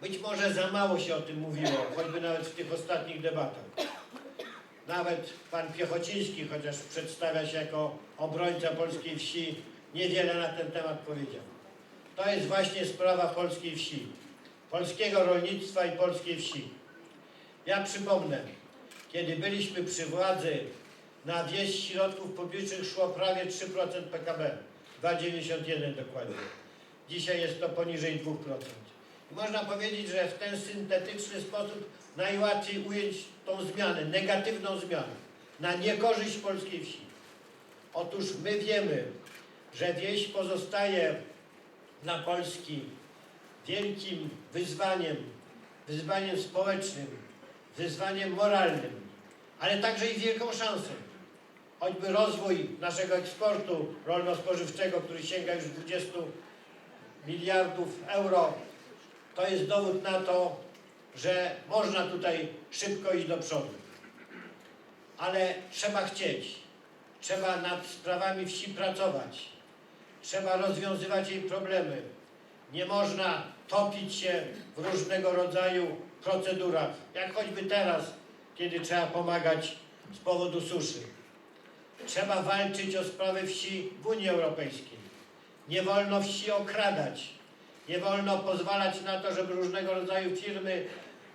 Być może za mało się o tym mówiło, choćby nawet w tych ostatnich debatach. Nawet pan Piechociński, chociaż przedstawia się jako obrońca polskiej wsi, niewiele na ten temat powiedział. To jest właśnie sprawa polskiej wsi, polskiego rolnictwa i polskiej wsi. Ja przypomnę, kiedy byliśmy przy władzy, na wieś środków publicznych szło prawie 3% PKB, 2,91 dokładnie. Dzisiaj jest to poniżej 2%. Można powiedzieć, że w ten syntetyczny sposób najłatwiej ująć tą zmianę, negatywną zmianę, na niekorzyść polskiej wsi. Otóż my wiemy, że wieś pozostaje dla Polski wielkim wyzwaniem, wyzwaniem społecznym, wyzwaniem moralnym, ale także i wielką szansą. Choćby rozwój naszego eksportu rolno-spożywczego, który sięga już 20 miliardów euro, to jest dowód na to, że można tutaj szybko iść do przodu. Ale trzeba chcieć, trzeba nad sprawami wsi pracować, trzeba rozwiązywać jej problemy. Nie można topić się w różnego rodzaju procedurach, jak choćby teraz, kiedy trzeba pomagać z powodu suszy. Trzeba walczyć o sprawy wsi w Unii Europejskiej. Nie wolno wsi okradać. Nie wolno pozwalać na to, żeby różnego rodzaju firmy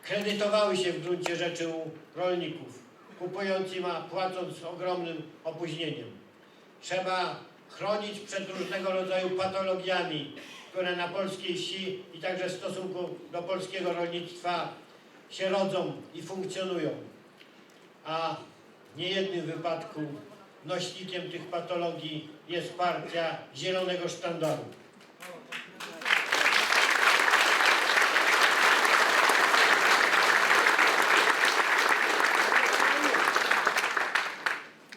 kredytowały się w gruncie rzeczy u rolników, kupując im, a płacąc ogromnym opóźnieniem. Trzeba chronić przed różnego rodzaju patologiami, które na polskiej wsi i także w stosunku do polskiego rolnictwa się rodzą i funkcjonują. A w niejednym wypadku nośnikiem tych patologii jest partia Zielonego Sztandaru.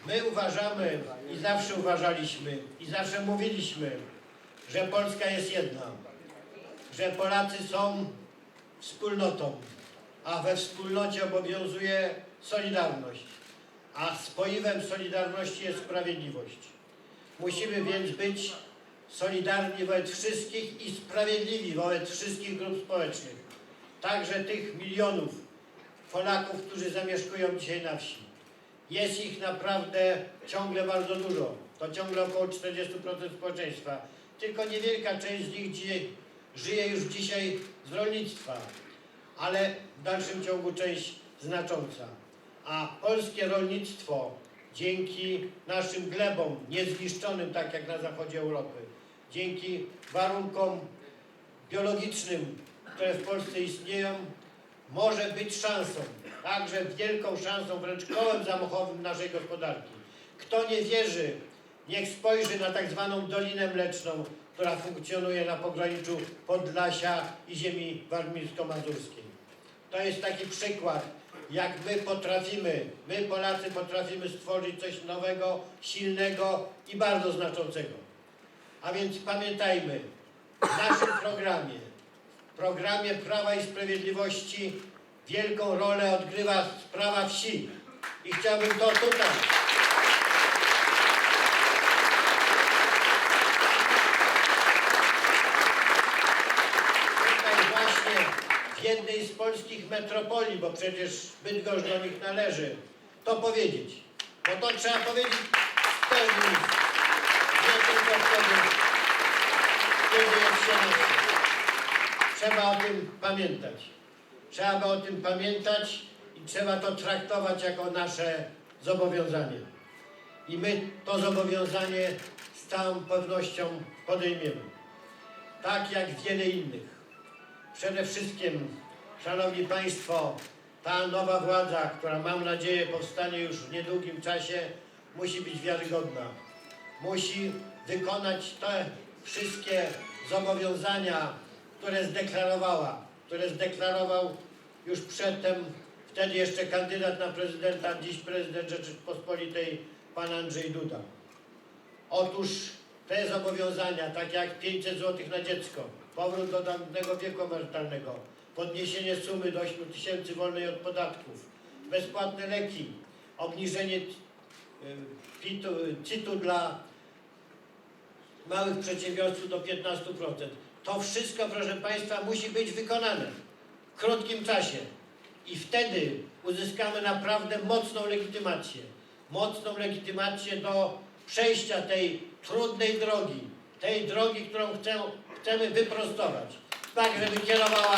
My uważamy i zawsze uważaliśmy i zawsze mówiliśmy, że Polska jest jedna, że Polacy są wspólnotą, a we wspólnocie obowiązuje solidarność, a spoiwem solidarności jest sprawiedliwość. Musimy więc być solidarni wobec wszystkich i sprawiedliwi wobec wszystkich grup społecznych, także tych milionów Polaków, którzy zamieszkują dzisiaj na wsi. Jest ich naprawdę ciągle bardzo dużo. To ciągle około 40% społeczeństwa. Tylko niewielka część z nich dzisiaj, żyje już dzisiaj z rolnictwa, ale w dalszym ciągu część znacząca. A polskie rolnictwo dzięki naszym glebom, niezniszczonym tak jak na zachodzie Europy, dzięki warunkom biologicznym, które w Polsce istnieją, może być szansą, także wielką szansą, wręcz kołem zamachowym naszej gospodarki. Kto nie wierzy, niech spojrzy na tak zwaną Dolinę Mleczną, która funkcjonuje na pograniczu Podlasia i ziemi warmińsko-mazurskiej. To jest taki przykład, jak my potrafimy, my Polacy potrafimy stworzyć coś nowego, silnego i bardzo znaczącego. A więc pamiętajmy, w naszym programie, programie Prawa i Sprawiedliwości wielką rolę odgrywa sprawa wsi. I chciałbym to tutaj. Tutaj właśnie w jednej z polskich metropolii, bo przecież Bydgoszcz do nich należy, to powiedzieć. Bo to trzeba powiedzieć w pełni. Nie tylko wtedy, kiedy jest. Trzeba o tym pamiętać. Trzeba by o tym pamiętać i trzeba to traktować jako nasze zobowiązanie. I my to zobowiązanie z całą pewnością podejmiemy. Tak jak wiele innych. Przede wszystkim, Szanowni Państwo, ta nowa władza, która mam nadzieję powstanie już w niedługim czasie, musi być wiarygodna. Musi wykonać te wszystkie zobowiązania, które zdeklarowała, które zdeklarował już przedtem, wtedy jeszcze kandydat na prezydenta, dziś prezydent Rzeczypospolitej, pan Andrzej Duda. Otóż te zobowiązania, tak jak 500 zł na dziecko, powrót do dawnego wieku emerytalnego, podniesienie sumy do 8 tysięcy wolnej od podatków, bezpłatne leki, obniżenie y, PIT-u, CIT-u dla małych przedsiębiorców do 15%. To wszystko, proszę Państwa, musi być wykonane. krótkim czasie. I wtedy uzyskamy naprawdę mocną legitymację. Mocną legitymację do przejścia tej trudnej drogi. Tej drogi, którą chcę, chcemy wyprostować. Tak, żeby kierowała